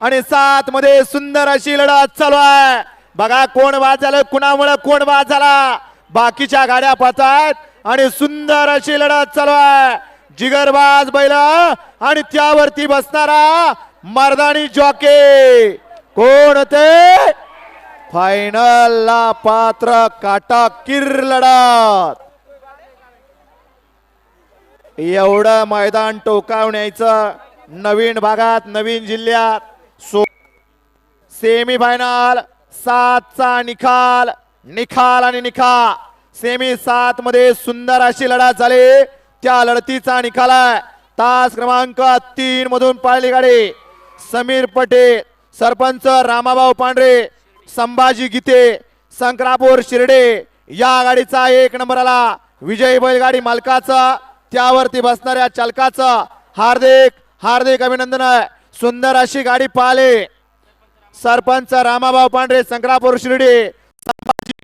आणि सात मध्ये सुंदर अशी लढत चालू आहे. बघा कोण बाद झालं कुणामुळे कोण वाचाला झाला बाकीच्या गाड्या पाहतात आणि सुंदर अशी लढत चालू आहे. जिगरबाज बैल आणि त्यावरती बसणारा मर्दानी जॉके. कोण ते? फायनल ला पात्र काटा किर लढत. एवढं मैदान टोकावण्याचं नवीन भागात नवीन जिल्ह्यात. सो सेमी फायनल सातचा निकाल निकाल आणि निखा सेमी सात मध्ये सुंदर अशी लढत झाली. त्या लढतीचा निकाल आहे. तास क्रमांक तीन मधून पाळली गाडी. समीर पटेल सरपंच रामाभाऊ पांढरे संभाजी गीते संक्रापूर शिर्डे या गाडीचा एक नंबर आला विजयी बैलगाडी मालकाचा त्यावरती बसणाऱ्या चालकाचं हार्दिक हार्दिक अभिनंदन आहे. सुंदर अशी गाडी पाहिले. सरपंच रामाभाऊ पांढरे संक्रापूर शिर्डी.